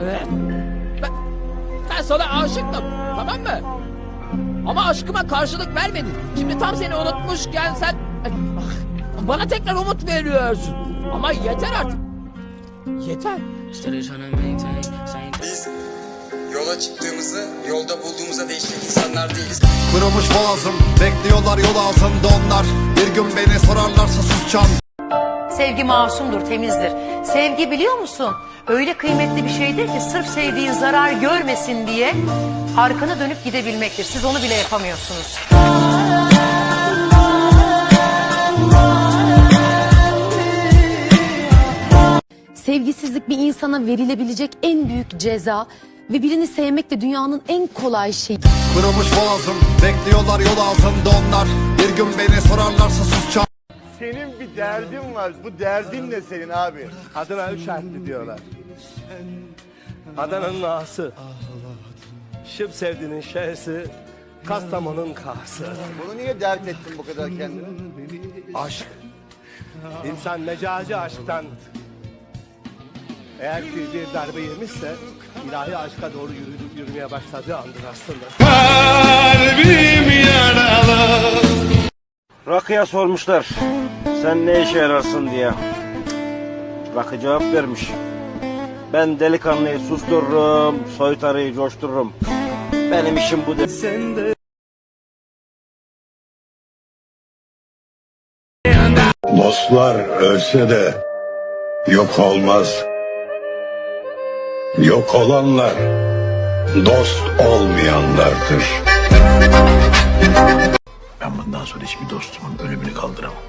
Ee, ben, ben sana aşıktım. Tamam mı? Ama aşkıma karşılık vermedin. Şimdi tam seni unutmuşken sen... Ah, Bana tekrar umut veriyorsun. Ama yeter artık. Yeter. Biz yola çıktığımızı yolda bulduğumuza değişecek insanlar değiliz. Kırılmış boğazım Bekliyorlar yol ağzında onlar Bir gün beni sorarlarsa susacağım Sevgi masumdur, temizdir. Sevgi biliyor musun? Öyle kıymetli bir şeydir ki sırf sevdiğin zarar görmesin diye arkana dönüp gidebilmektir. Siz onu bile yapamıyorsunuz. Sevgisizlik bir insana verilebilecek en büyük ceza ve birini sevmek de dünyanın en kolay şeyi. Kırılmış boğazım Bekliyorlar yol ağzında onlar Bir gün beni sorarlarsa susacağım Senin bir derdin var. Bu derdin ne senin abi? Adana üç harfli diyorlar. Adana'nın ağası. Şıp sevdiğinin şehsi. Kastamonu'nun kahsı. Bunu niye dert ettin bu kadar kendine? Aşk. İnsan mecazi aşktan eğer ki bir darbe yemişse ilahi aşka doğru yürü, yürümeye başladığı andır aslında. Rakıya sormuşlar. Sen ne işe yararsın diye. Rakı cevap vermiş. Ben delikanlıyı sustururum, soytarıyı coştururum. Benim işim bu de. Dostlar ölse de yok olmaz. Yok olanlar dost olmayanlardır. Ben bundan sonra hiçbir dostumun ölümünü kaldıramam.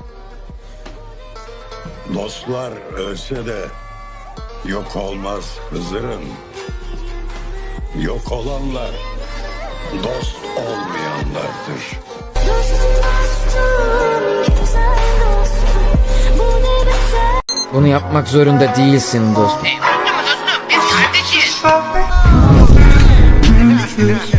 Dostlar ölse de yok olmaz Hızır'ım. Yok olanlar dost olmayanlardır. Bunu yapmak zorunda değilsin dostum. Geceyi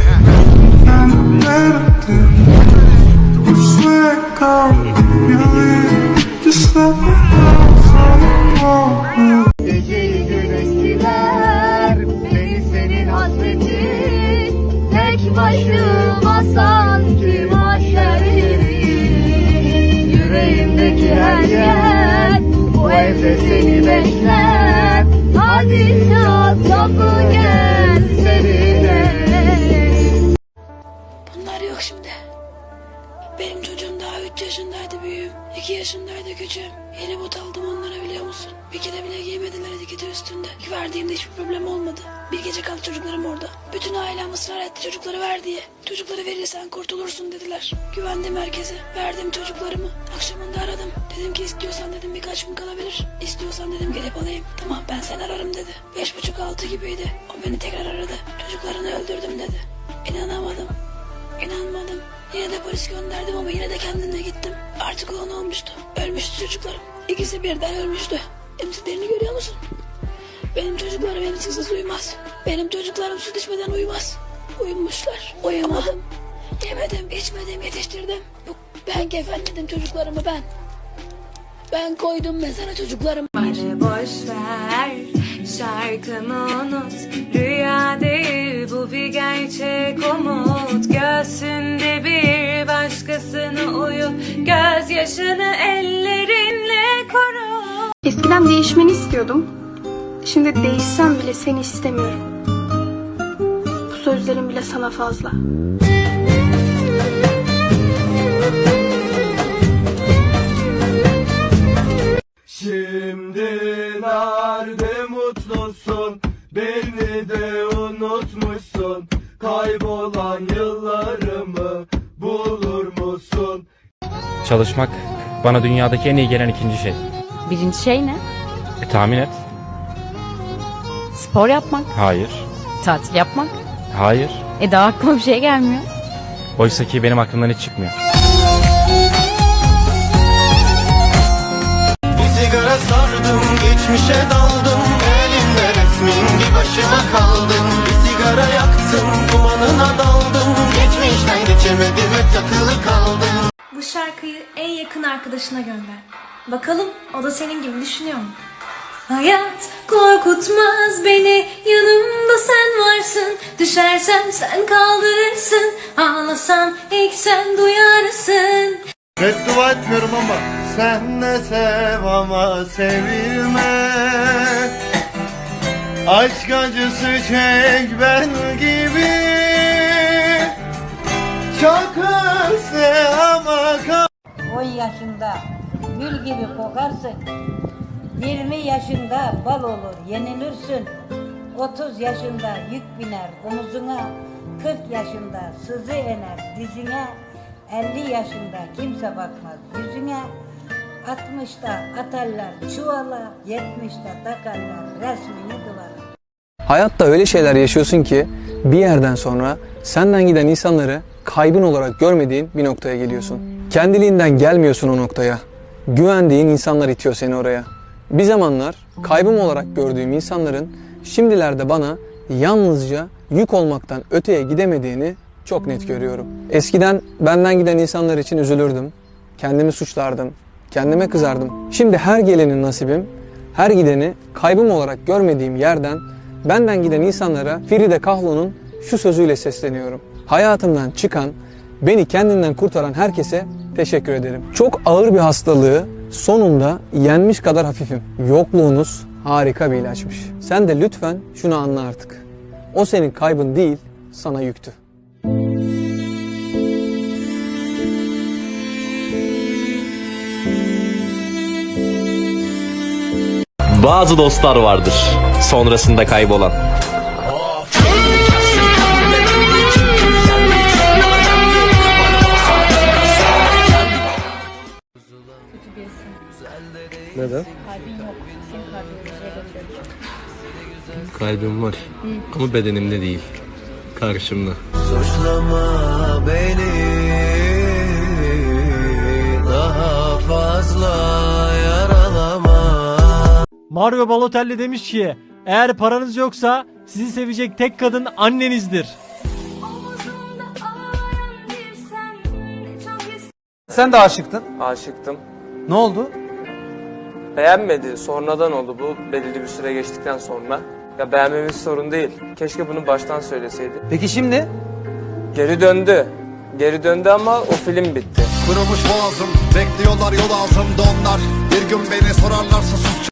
yaşındaydı küçüğüm. Yeni bot aldım onlara biliyor musun? Bir kere bile giymediler etiketi üstünde. Verdiğimde hiçbir problem olmadı. Bir gece kaldı çocuklarım orada. Bütün ailem ısrar etti çocukları ver diye. Çocukları verirsen kurtulursun dediler. Güvendim herkese. Verdim çocuklarımı. Akşamında aradım. Dedim ki istiyorsan dedim birkaç gün kalabilir. İstiyorsan dedim gelip alayım. Tamam ben seni ararım dedi. Beş buçuk altı gibiydi. O beni tekrar aradı. Çocuklarını öldürdüm dedi. İnanamadım. İnanmadım. Yine de polis gönderdim ama yine de kendine gittim. Artık olan olmuştu. Ölmüştü çocuklarım. İkisi birden ölmüştü. Emziklerini görüyor musun? Benim çocuklarım emziksiz uyumaz. Benim çocuklarım süt içmeden uyumaz. Uyumuşlar. Uyumadım. Yemedim, içmedim, yetiştirdim. Yok, ben kefenledim çocuklarımı ben. Ben koydum mezara çocuklarımı. boş ver şarkımı unut Rüya değil bu bir gerçek umut Göğsünde bir başkasını uyu Gözyaşını ellerinle koru Eskiden değişmeni istiyordum. Şimdi değişsem bile seni istemiyorum. Bu sözlerim bile sana fazla. Çalışmak bana dünyadaki en iyi gelen ikinci şey. Birinci şey ne? Bir tahmin et. Spor yapmak, Hayır. tatil yapmak. Hayır. E daha aklıma bir şey gelmiyor. Oysa ki benim aklımdan hiç çıkmıyor. Bir sigara sardım, geçmişe daldım. Elimde resmin bir başıma kaldım. Bir sigara yaktım, dumanına daldım. Geçmişten geçemedim, hep takılı kaldım. Bu şarkıyı en yakın arkadaşına gönder. Bakalım o da senin gibi düşünüyor mu? Hayat korkutmaz beni. Yanımda sen varsın. Düşersem sen kaldırırsın. Ağlasam ilk sen duyarsın. Beddua etmiyorum ama sen de sev ama sevilme. Aşk acısı çek ben gibi. Çok özle ama kal 10 yaşında gül gibi kokarsın. 20 yaşında bal olur yenilirsin. 30 yaşında yük biner omuzuna. 40 yaşında sızı ener dizine. 50 yaşında kimse bakmaz yüzüne. 60'ta atarlar çuvala, 70'te takarlar resmini duvara. Hayatta öyle şeyler yaşıyorsun ki bir yerden sonra senden giden insanları kaybın olarak görmediğin bir noktaya geliyorsun. Kendiliğinden gelmiyorsun o noktaya. Güvendiğin insanlar itiyor seni oraya. Bir zamanlar kaybım olarak gördüğüm insanların şimdilerde bana yalnızca yük olmaktan öteye gidemediğini çok net görüyorum. Eskiden benden giden insanlar için üzülürdüm. Kendimi suçlardım. Kendime kızardım. Şimdi her gelenin nasibim, her gideni kaybım olarak görmediğim yerden benden giden insanlara Feride Kahlo'nun şu sözüyle sesleniyorum. Hayatımdan çıkan, beni kendinden kurtaran herkese teşekkür ederim. Çok ağır bir hastalığı sonunda yenmiş kadar hafifim. Yokluğunuz harika bir ilaçmış. Sen de lütfen şunu anla artık. O senin kaybın değil, sana yüktü. Bazı dostlar vardır sonrasında kaybolan. Neden? Kalbim var ama bedenimde değil. Karşımda. Suçlama beni daha fazla yaralama Mario Balotelli demiş ki eğer paranız yoksa sizi sevecek tek kadın annenizdir. Sen de aşıktın. Aşıktım. Ne oldu? Beğenmedi. Sonradan oldu bu belirli bir süre geçtikten sonra. Ya beğenmemiz sorun değil. Keşke bunu baştan söyleseydi. Peki şimdi? Geri döndü. Geri döndü ama o film bitti. Kırılmış boğazım Bekliyorlar yol ağzımda onlar Bir gün beni sorarlarsa sus